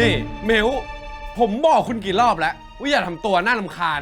นี่เมลผมบอกคุณกี่รอบแล้วว่าอย่าทำตัวน่าลำคาญ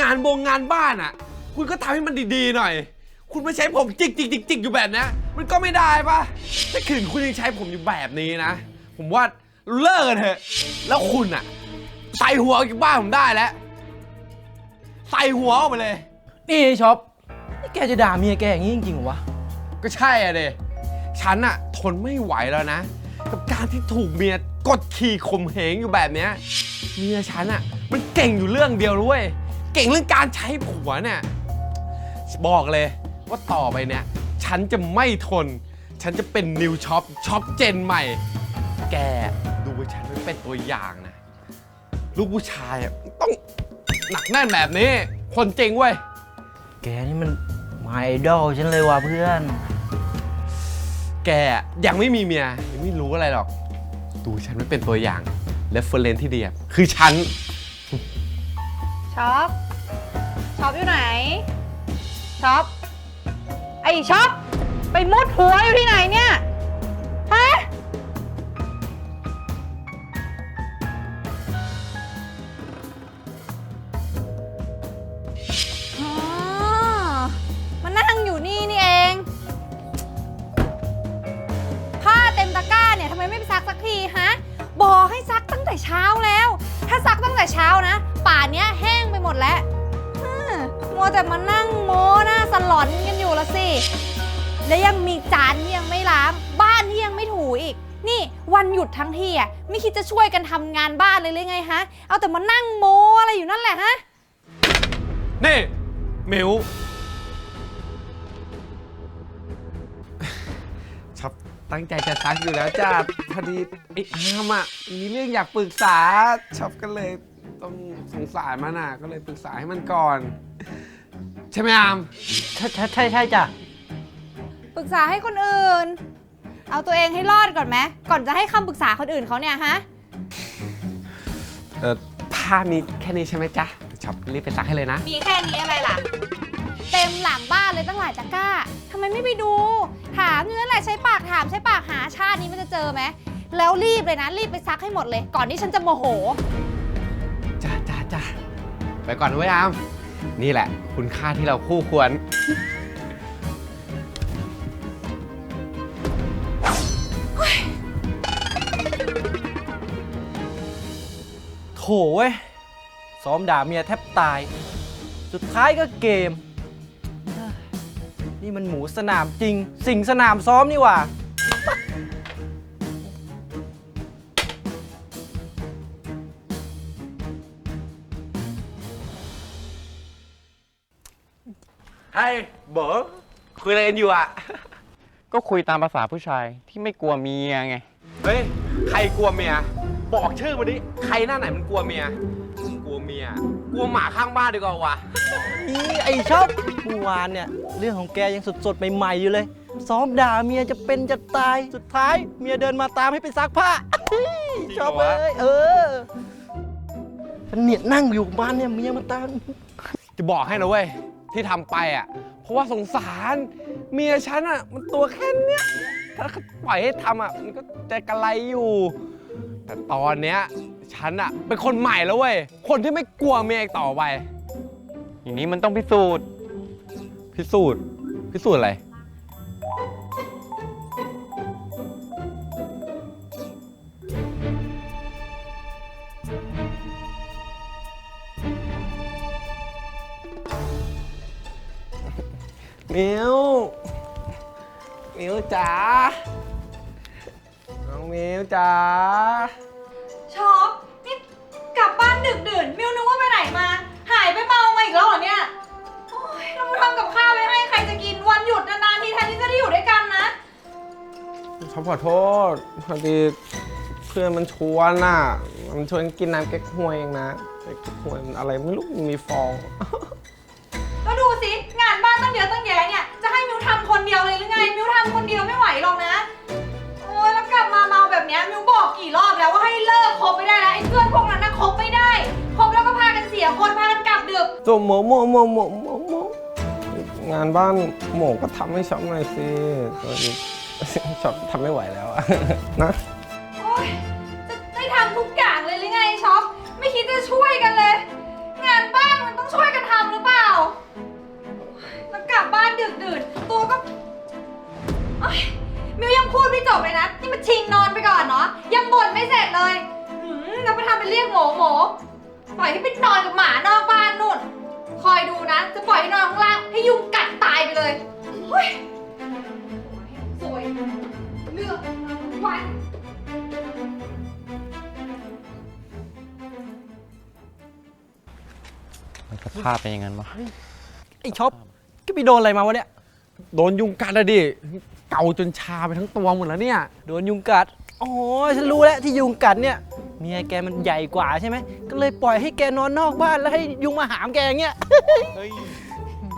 งานบงงานบ้านอะ คุณก็ทำให้มันดีๆหน่อย คุณไม่ใช้ผมจิกจิกจิกจิกอยู่แบบเนี้ยมันก็ไม่ได้ปะถ้าขืนคุณยังใช้ผมอยู่แบบนี้นะ ผมว่าเลิกกันเถอะ แล้วคุณอะ ใส่หัวออกจากบ้านผมได้แล้ว ใส่หัวออกไปเลย นี่ไอ้ช็อปนี่แกจะด่าเมียแกอย่างนี้จริงๆเหรอวะ ก็ใช่อะเดฉันอะทนไม่ไหวแล้วนะ กับการที่ถูกเมีย กดขี่ข่มเหงอยู่แบบเนี้ยเมียฉันอะมันเก่งอยู่เรื่องเดียวด้วยเก่งเรื่องการใช้ผัวเนี่ยบอกเลยว่าต่อไปเนี่ยฉันจะไม่ทน ฉันจะเป็นนิวช็อปช็อปเจนใหม่ แกดูฉันไว้เป็นตัวอย่างนะ ลูกผู้ชายอะต้องหนักแน่นแบบนี้ คนจริงเว้ย แกนี่มันไมไอดอลฉันเลยว่ะเพื่อน แกยังไม่มีเมียยังไม่รู้อะไรหรอก ดูฉันไม่เป็นตัวอย่างและเฟรนที่ดีอะคือฉัน ช็อป ช็อปอยู่ไหน ช็อป ไอช็อป ไปมุดหัวอยู่ที่ไหนเนี่ย แต่เช้านะ ป่านเนี้ยแห้งไปหมดแล้วฮึ่มมัวแต่มานั่งโม้หน้าสลอนกันอยู่ละสิ และยังมีจานที่ยังไม่ล้าง บ้านที่ยังไม่ถูอีก นี่วันหยุดทั้งทีอะไม่คิดจะช่วยกันทำงานบ้านเลยหรือไงฮะ เอาแต่มานั่งโม้อะไรอยู่นั่นแหละฮะ นี่มิวชอบตั้งใจจะซักอยู่แล้วจ้าพอดีไอ้อามอะมีเรื่องอยากปรึกษาชอบก็เลย ต้องสงสารมันอะ ก็เลยปรึกษาให้มันก่อน ใช่ไหมอามใช่ใช่ใช่ใช่จ้ะปรึกษาให้คนอื่น เอาตัวเองให้รอดก่อนไหมก่อนจะให้คำปรึกษาคนอื่นเขาเนี่ยฮะ เออผ้ามีแค่นี้ใช่ไหมจ๊ะชอบรีบไปซักให้เลยนะ มีแค่นี้อะไรล่ะ เต็มหลังบ้านเลยตั้งหลายตะกร้าทำไมไม่ไปดูถามอยู่นั่นแหละใช้ปากถามใช้ปากหาชาตินี้มันจะเจอไหม แล้วรีบเลยนะ รีบไปซักให้หมดเลย ก่อนที่ฉันจะโมโหจ้าจ้าจ้า ไปก่อนนะเว้ยอามนี่แหละ คุณค่าที่เราคู่ควร โถเว้ย ซ้อมด่าเมียแทบตาย สุดท้ายก็เกมเฮ้ยนี่มันหมูสนามจริง สิงสนามซ้อมนี่หว่า ไอ้เบอคุยอะไรกันอยู่อะ ก็คุยตามภาษาผู้ชายที่ไม่กลัวเมียไง เฮ้ย ใครกลัวเมีย บอกชื่อมาดิ ใครหน้าไหนมันกลัวเมียกลัวเมีย กลัวหมาข้างบ้านดีกว่าวะนี่ไอชอบเมื่อวานเนี่ย เรื่องของแกยังสดๆ ใหม่ๆ อยู่เลย ซ้อมด่าเมียจะเป็นจะตาย สุดท้ายเมียเดินมาตามให้ไปซักผ้า ชอบเลยเออฉันเนี่ยนั่งอยู่บ้านเนี่ยเมียมาตาม จะบอกให้นะเว้ย ที่ทำไปอะ เพราะว่าสงสารเมียฉันอะ มันตัวแค่เนี้ย ถ้าปล่อยให้ทำอะ มันก็จะกระไรอยู่ แต่ตอนเนี้ยฉันอะ เป็นคนใหม่แล้วเว้ย คนที่ไม่กลัวเมียอีกต่อไป อย่างนี้มันต้องพิสูจน์ พิสูจน์ พิสูจน์อะไร มิวมิวจ๋าน้องมิวจ๋าช็อปนี่กลับบ้านดึกดื่น มิวนึกว่าไปไหนมา หายไปเมามาอีกแล้วเหรอเนี่ย โอ้ยเรามาทำกับข้าวไว้ให้ใครจะกินวันหยุดนานๆทีแทนที่จะได้อยู่ด้วยกันนะชอบขอโทษพอดีเพื่อนมันชวนน่ะ มันชวนกินน้ำแก๊กฮวยเองนะแก๊กฮวยมันอะไรไม่รู้มันมีฟองำคนเดียวเลยหรือไง มิวทำคนเดียวไม่ไหวหรอกนะ โอ้ยแล้วกลับมาเมาแบบเนี้ยมิวบอกกี่รอบแล้วว่าให้เลิกคบไม่ได้แล้วไอ้เพื่อนพวกนั้นนะคบไม่ได้ คบแล้วก็พากันเสียคนพากันกลับดึกโจโมโมโมโมโมโมงานบ้านหมก็ทำให้ชอบหน่อยสิตอนนี้ชอบทำไม่ไหวแล้วอะนะ เอ้ยมิวยังพูดไม่จบเลยนะ นี่มันชิงนอนไปก่อนเนาะ ยังบ่นไม่เสร็จเลยหืมแล้วไปทำเป็นเรียกหมอหมอปล่อยให้ไปนอนกับหมานอกบ้านนู่น คอยดูนะ จะปล่อยให้นอนข้างล่างให้ยุงกัดตายไปเลยเฮ้ยโอ้ยสวยเลือกวันสภาพเป็นอย่างนั้นวะไอ้ช็อปก็ไปโดนอะไรมาวะเนี่ย โดนยุงกัดอะดิ เกาจนชาไปทั้งตัวหมดแล้วเนี่ย โดนยุงกัด อ๋อ ฉันรู้แล้วที่ยุงกัดเนี่ย เมียแกมันใหญ่กว่าใช่ไหม ก็เลยปล่อยให้แกนอนนอกบ้านแล้วให้ยุงมาหามแกอย่างเงี้ย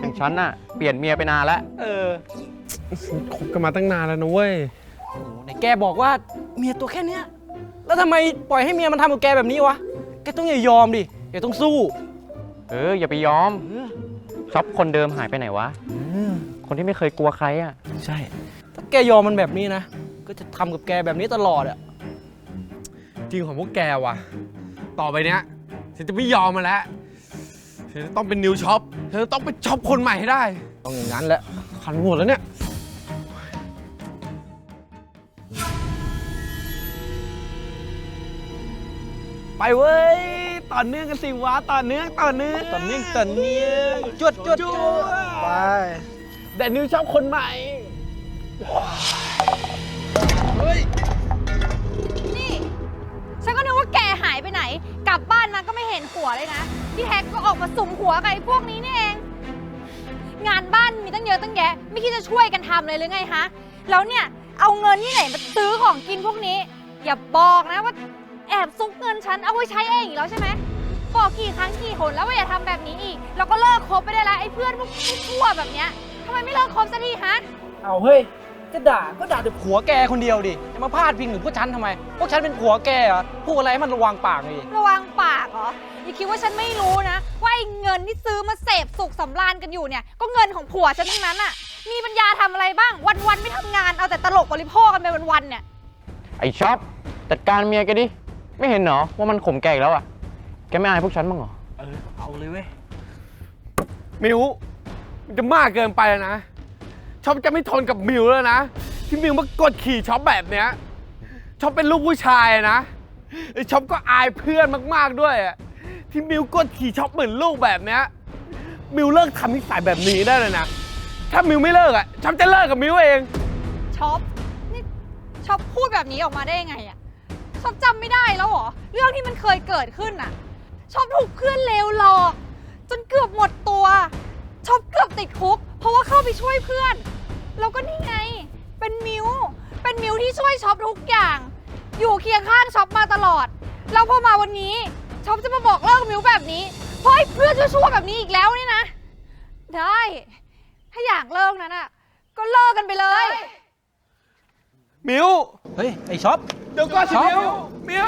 อย่างฉันน่ะเปลี่ยนเมียไปนานแล้ว เออคบกันมาตั้งนานแล้วนะเว้ย โอ้โหไหนแกบอกว่าเมียตัวแค่เนี้ย แล้วทำไมปล่อยให้เมียมันทำกับแกแบบนี้วะ แกต้องอย่ายอมดิ แกต้องสู้ เออ อย่าไปยอมช็อปคนเดิมหายไปไหนวะ คนที่ไม่เคยกลัวใครอะ ใช่ถ้า แกยอมมันแบบนี้นะ ก็จะทำกับแกแบบนี้ตลอดอะจริงของพวกแกว่ะ ต่อไปเนี้ยฉันจะไม่ยอมมาแล้ว ฉันจะต้องเป็นนิวช็อปฉันจะต้องเป็นช็อปคนใหม่ให้ได้ ต้องอย่างนั้นแหละขันหมดแล้วเนี่ย ไปเว้ย ต่อเนื่องกันสิวะ ต่อเนื่อง ต่อเนื่องตอนนี้ตอนนี้จวดจวดจวดไป แต่นิวชอบคนใหม่ นี่ ฉันก็นึกว่าแกหายไปไหน กลับบ้านมาก็ไม่เห็นหัวเลยนะ ที่แท็กก็ออกมาสุมหัวกับไอ้พวกนี้นี่เอง งานบ้านมีตั้งเยอะตั้งแยะ ไม่คิดจะช่วยกันทำเลยหรือไงฮะ แล้วเนี่ย เอาเงินที่ไหนมาซื้อของกินพวกนี้ อย่าบอกนะว่าแอบซุกเงินฉันเอาไว้ใช้เองอีกแล้วใช่ไหมบอกกี่ครั้งกี่หนแล้วว่าอย่าทำแบบนี้อีกแล้วก็เลิกคบไปได้แล้วไอ้เพื่อนพวกชั่วแบบเนี้ยทำไมไม่เลิกคบสักทีฮะ เอาเฮ้ย จะด่าก็ด่าแต่ผัวแกคนเดียวดิจะมาพาดพิงถึงพวกฉันทำไม พวกฉันเป็นผัวแกเหรอพูดอะไรให้มันระวังปากหน่อยดิระวังปากเหรอ อย่าคิดว่าฉันไม่รู้นะ ว่าไอ้เงินที่ซื้อมาเสพสุขสำราญกันอยู่เนี่ย ก็เงินของผัวฉันทั้งนั้นอะมีปัญญาทำอะไรบ้าง วันๆไม่ทำงาน เอาแต่ตลกบริโภคกันไปวันๆเนี่ย ไอ้ช็อปจัดการเมียแกดิ ไม่เห็นเหรอว่ามันข่มแกอีกแล้วอะ แกไม่อายพวกฉันบ้างเหรอ เออเอาเลยเว้ย มิวมันจะมากเกินไปแล้วนะ ช็อปจะไม่ทนกับมิวแล้วนะที่มิวมากดขี่ช็อปแบบเนี้ยช็อปเป็นลูกผู้ชายนะไอ้ช็อปก็อายเพื่อนมากๆด้วยอะที่มิวกดขี่ช็อปเหมือนลูกแบบเนี้ยมิวเลิกทำนิสัยแบบนี้ได้เลยนะถ้ามิวไม่เลิกอะช็อปจะเลิกกับมิวเองช็อปนี่ช็อปพูดแบบนี้ออกมาได้ยังไงอะช็อปจำไม่ได้แล้วเหรอเรื่องที่มันเคยเกิดขึ้นอะช็อปถูกเพื่อนเลวหลอกจนเกือบหมดตัว ช็อปเกือบติดคุก เพราะว่าเข้าไปช่วยเพื่อน แล้วก็นี่ไง เป็นมิว เป็นมิวที่ช่วยช็อปทุกอย่าง อยู่เคียงข้างช็อปมาตลอด แล้วพอมาวันนี้ช็อปจะมาบอกเลิกมิวแบบนี้ เพราะไอ้เพื่อนชั่วๆแบบนี้อีกแล้วนี่นะ ได้ ถ้าอยากเลิกนั้นอะก็เลิกกันไปเลย มิว เฮ้ย ไอช็อป เดี๋ยวก่อนสิช็อปมิวมิว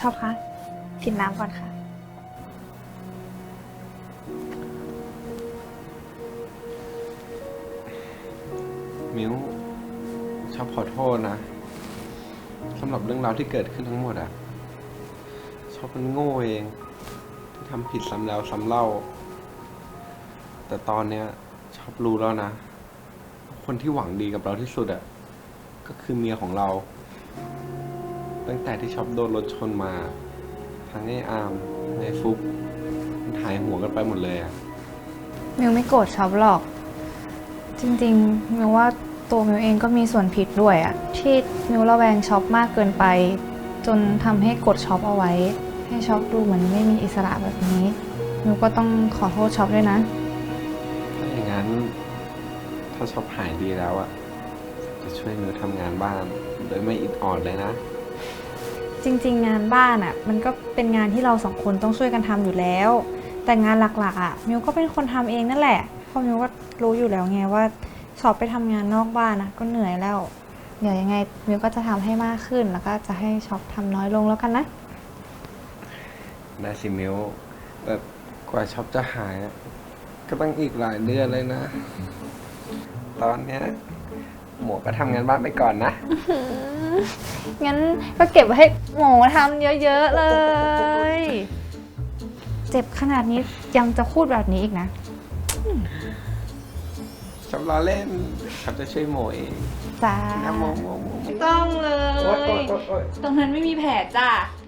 ชอบคะกินน้ำก่อนค่ะ มิวชอบขอโทษนะสำหรับเรื่องราวที่เกิดขึ้นทั้งหมดอะชอบมันโง่เอง ที่ทำผิดซ้ำแล้วซ้ำเล่า แต่ตอนเนี้ย ชอบรู้แล้วนะ คนที่หวังดีกับเราที่สุดอะก็คือเมียของเรา ตั้งแต่ที่ชอบโดนรถชนมา ทั้งไอ้อามไอ้ฟุกมันหายหัวกันไปหมดเลยอะมิวไม่โกรธช็อปหรอก จริงๆมิวว่าตัวมิวเองก็มีส่วนผิดด้วยอะที่มิวระแวงช็อปมากเกินไป จนทำให้กดช็อปเอาไว้ ให้ช็อปดูเหมือนไม่มีอิสระแบบนี้มิวก็ต้องขอโทษช็อปด้วยนะ ถ้าอย่างนั้น ถ้าชอบหายดีแล้วอะจะช่วยมิวทำงานบ้าน โดยไม่อิดออดเลยนะ จริงๆ งานบ้านอะมันก็เป็นงานที่เราสองคนต้องช่วยกันทำอยู่แล้ว แต่งานหลักๆอะมิวก็เป็นคนทำเองนั่นแหละเพราะมิวก็รู้อยู่แล้วไงว่าสอบไปทำงานนอกบ้านอะก็เหนื่อยแล้ว เดี๋ยวยังไงมิวก็จะทำให้มากขึ้นแล้วก็จะให้ช็อปทำน้อยลงแล้วกันนะได้สิมิวแต่กว่าช็อปจะหาย ก็ต้องอีกหลายเดือนเลยนะ ตอนเนี้ย มวกก็ทำงานบ้านไปก่อนนะ งั้นก็เก็บไว้ให้หมูทำเยอะๆเลย เจ็บขนาดนี้ยังจะพูดแบบนี้อีกนะ ชอบล้อเล่นชอบจะช่วยโมเองจ้านะโมโมโมโมไม่ต้องเลโอ๊ยโอ๊ยย โอ๊ยโอ๊ย ตรงนั้นไม่มีแผลจ้าโ